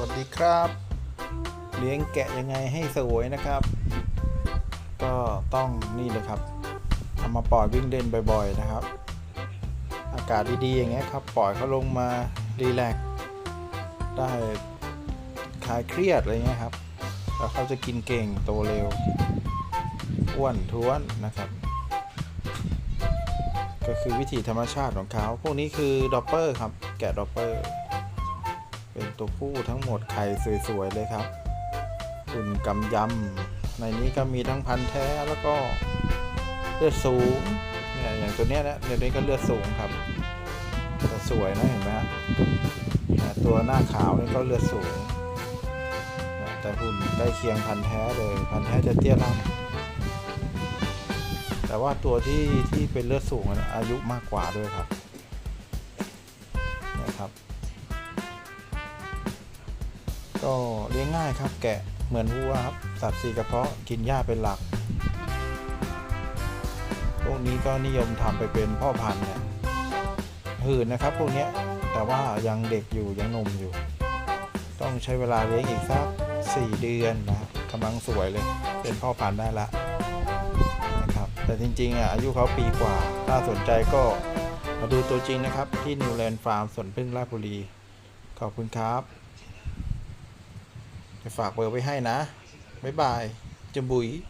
วัสดีครับ เลี้ยงแกะยังไงให้สวยนะครับ ก็ต้องนี่เลยครับทำมาปล่อยวิ่งเล่นบ่อยๆนะครับ อากาศดีๆอย่างเงี้ยครับ ปล่อยเขาลงมารีแลกซ์ได้คลายเครียดอะไรเงี้ยครับแล้วเขาจะกินเก่งโตเร็วอ้วนท้วนนะครับ ก็คือวิธีธรรมชาติของเขาพวกนี้คือดอปเปอร์ครับแกะดอปเปอร์ เป็นตัวผู้ทั้งหมดไข่สวยๆเลยครับอุ่นกำยำ ในนี้ก็มีทั้งพันธุ์แท้แล้วก็เลือดสูงเนี่ยอย่างตัวเนี้ยนะเดี๋ยวนี้ก็เลือดสูงครับแต่สวยนะเห็นไหมฮะตัวหน้าขาวนี่ก็เลือดสูงแต่หุ่นใกล้เคียงพันธุ์แท้เลยพันธุ์แท้จะเตี้ยล่ำแต่ว่าตัวที่ที่เป็นเลือดสูงอายุมากกว่าด้วยครับนะครับ ก็เลี้ยงง่ายครับ แกะเหมือนวัวครับ สัตว์สีกระเพาะกินหญ้าเป็นหลัก พวกนี้ก็นิยมทำไปเป็นพ่อพันธุ์เนี่ยหื่นนะครับ พวกนี้แต่ว่ายังเด็กอยู่ยังนมอยู่ ต้องใช้เวลาเลี้ยงอีกสักสี่เดือนนะครับกำลังสวยเลย เป็นพ่อพันธุ์ได้ละนะครับ แต่จริงๆอะอายุเขาปีกว่า ถ้าสนใจก็มาดูตัวจริงนะครับ ที่นิวแลนด์ฟาร์มสวนพึ่งราชบุรี ขอบคุณครับ ฝากเบอร์ไว้ให้นะ บ๊ายบายจมบุย